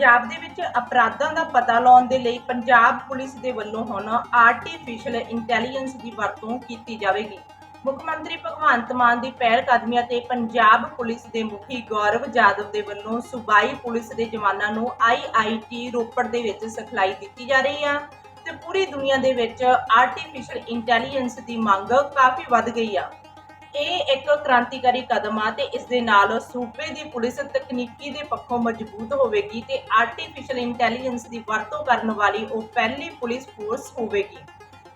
ਪੰਜਾਬ ਦੇ ਵਿੱਚ ਅਪਰਾਧਾਂ ਦਾ ਪਤਾ ਲਾਉਣ ਦੇ ਲਈ ਪੰਜਾਬ ਪੁਲਿਸ ਦੇ ਵੱਲੋਂ ਹੁਣ ਆਰਟੀਫੀਸ਼ੀਅਲ ਇੰਟੈਲੀਜੈਂਸ ਦੀ ਵਰਤੋਂ ਕੀਤੀ ਜਾਵੇਗੀ। ਮੁੱਖ ਮੰਤਰੀ ਭਗਵੰਤ ਮਾਨ ਦੀ ਪਹਿਲ ਕਦਮੀਆਂ ਤੇ ਪੰਜਾਬ ਪੁਲਿਸ ਦੇ ਮੁਖੀ ਗੌਰਵ ਜਾਦਵ ਦੇ ਵੱਲੋਂ ਸੂਬਾਈ ਪੁਲਿਸ ਦੇ ਜਵਾਨਾਂ ਨੂੰ ਆਈਆਈਟੀ ਰੋਪੜ ਦੇ ਵਿੱਚ ਸਿਖਲਾਈ ਦਿੱਤੀ ਜਾ ਰਹੀ ਆ ਤੇ ਪੂਰੀ ਦੁਨੀਆ ਦੇ ਵਿੱਚ ਆਰਟੀਫੀਸ਼ੀਅਲ ਇੰਟੈਲੀਜੈਂਸ ਦੀ ਮੰਗ ਕਾਫੀ ਵੱਧ ਗਈ ਆ। ਇਹ ਇੱਕ ਕ੍ਰਾਂਤੀਕਾਰੀ ਕਦਮ ਆ ਤੇ ਇਸ ਦੇ ਨਾਲ ਸੂਬੇ ਦੀ ਪੁਲਿਸ ਤਕਨੀਕੀ ਦੇ ਪੱਖੋਂ ਮਜ਼ਬੂਤ ਹੋਵੇਗੀ ਤੇ ਆਰਟੀਫੀਸ਼ੀਅਲ ਇੰਟੈਲੀਜੈਂਸ ਦੀ ਵਰਤੋਂ ਕਰਨ ਵਾਲੀ ਉਹ ਪਹਿਲੀ ਪੁਲਿਸ ਫੋਰਸ ਹੋਵੇਗੀ।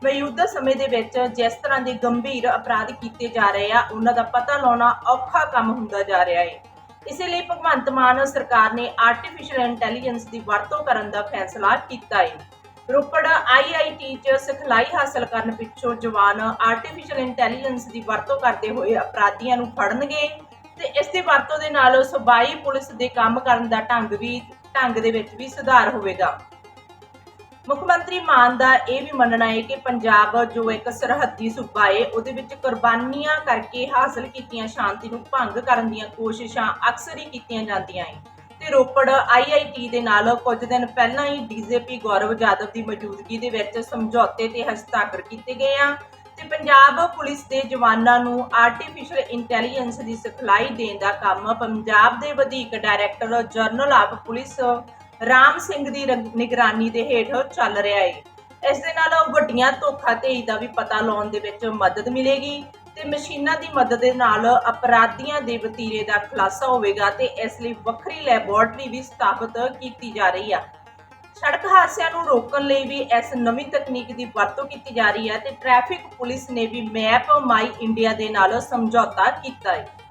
ਮੌਜੂਦਾ ਸਮੇਂ ਦੇ ਵਿੱਚ ਜਿਸ ਤਰ੍ਹਾਂ ਦੇ ਗੰਭੀਰ ਅਪਰਾਧ ਕੀਤੇ ਜਾ ਰਹੇ ਆ, ਉਹਨਾਂ ਦਾ ਪਤਾ ਲਾਉਣਾ ਔਖਾ ਕੰਮ ਹੁੰਦਾ ਜਾ ਰਿਹਾ ਹੈ ਇਸੇ ਲਈ ਭਗਵੰਤ ਮਾਨ ਸਰਕਾਰ ਨੇ ਆਰਟੀਫੀਸ਼ੀਅਲ ਇੰਟੈਲੀਜੈਂਸ ਦੀ ਵਰਤੋਂ ਕਰਨ ਦਾ ਫੈਸਲਾ ਕੀਤਾ ਹੈ ਰੋਪੜ ਆਈਆਈਟੀ 'ਚ ਸਿਖਲਾਈ ਹਾਸਲ ਕਰਨ ਪਿੱਛੋਂ ਜਵਾਨ ਆਰਟੀਫੀਸ਼ੀਅਲ ਇੰਟੈਲੀਜੈਂਸ ਦੀ ਵਰਤੋਂ ਕਰਦੇ ਹੋਏ ਅਪਰਾਧੀਆਂ ਨੂੰ ਫੜਨਗੇ ਤੇ ਇਸ ਦੀ ਵਰਤੋਂ ਦੇ ਨਾਲ ਸੂਬਾਈ ਪੁਲਿਸ ਦੇ ਕੰਮ ਕਰਨ ਦਾ ਢੰਗ ਵੀ, ਢੰਗ ਦੇ ਵਿੱਚ ਵੀ ਸੁਧਾਰ ਹੋਵੇਗਾ। ਮੁੱਖ ਮੰਤਰੀ ਮਾਨ ਦਾ ਇਹ ਵੀ ਮੰਨਣਾ ਹੈ ਕਿ ਪੰਜਾਬ ਜੋ ਇੱਕ ਸਰਹੱਦੀ ਸੂਬਾ ਹੈ, ਉਹਦੇ ਵਿੱਚ ਕੁਰਬਾਨੀਆਂ ਕਰਕੇ ਹਾਸਲ ਕੀਤੀਆਂ ਸ਼ਾਂਤੀ ਨੂੰ ਭੰਗ ਕਰਨ ਦੀਆਂ ਕੋਸ਼ਿਸ਼ਾਂ ਅਕਸਰ ਹੀ ਕੀਤੀਆਂ ਜਾਂਦੀਆਂ ਹੈ ਤੇ ਰੋਪੜ ਆਈਆਈਟੀ ਦੇ ਨਾਲ ਕੁਝ ਦਿਨ ਪਹਿਲਾਂ ਹੀ ਡੀਜੀਪੀ ਗੌਰਵ ਜਾਦਵ ਦੀ ਮੌਜੂਦਗੀ ਦੇ ਵਿੱਚ ਸਮਝੌਤੇ ਤੇ ਹਸਤਾਖਰ ਕੀਤੇ ਗਏ ਆ। ਤੇ ਪੰਜਾਬ ਪੁਲਿਸ ਦੇ ਜਵਾਨਾਂ ਨੂੰ ਆਰਟੀਫੀਸ਼ੀਅਲ ਇੰਟੈਲੀਜੈਂਸ ਦੀ ਸਿਖਲਾਈ ਦੇਣ ਦਾ ਕੰਮ ਪੰਜਾਬ ਦੇ ਵਧੀਕ director general of police Ram Singh ਦੀ ਨਿਗਰਾਨੀ ਦੇ ਹੇਠ ਚੱਲ ਰਿਹਾ ਹੈ ਇਸ ਦੇ ਨਾਲ ਵੱਡੀਆਂ ਧੋਖਾਧੜੀ ਦਾ ਵੀ ਪਤਾ ਲਾਉਣ ਦੇ ਵਿੱਚ ਮਦਦ ਮਿਲੇਗੀ। ਤੇ ਮਸ਼ੀਨਾਂ ਦੀ ਮਦਦ ਦੇ ਨਾਲ ਅਪਰਾਧੀਆਂ ਦੇ ਵਤੀਰੇ ਦਾ ਖੁਲਾਸਾ ਹੋਵੇਗਾ ਤੇ ਇਸ ਲਈ ਵੱਖਰੀ ਲੈਬੋਰਟਰੀ ਵੀ ਸਥਾਪਿਤ ਕੀਤੀ ਜਾ ਰਹੀ ਆ। ਸੜਕ ਹਾਦਸਿਆਂ ਨੂੰ ਰੋਕਣ ਲਈ ਵੀ ਇਸ ਨਵੀਂ ਤਕਨੀਕ ਦੀ ਵਰਤੋਂ ਕੀਤੀ ਜਾ ਰਹੀ ਹੈ ਤੇ ਟ੍ਰੈਫਿਕ ਪੁਲਿਸ ਨੇ ਵੀ ਮੈਪ ਮਾਈ ਇੰਡੀਆ ਦੇ ਨਾਲ ਸਮਝੌਤਾ ਕੀਤਾ ਹੈ।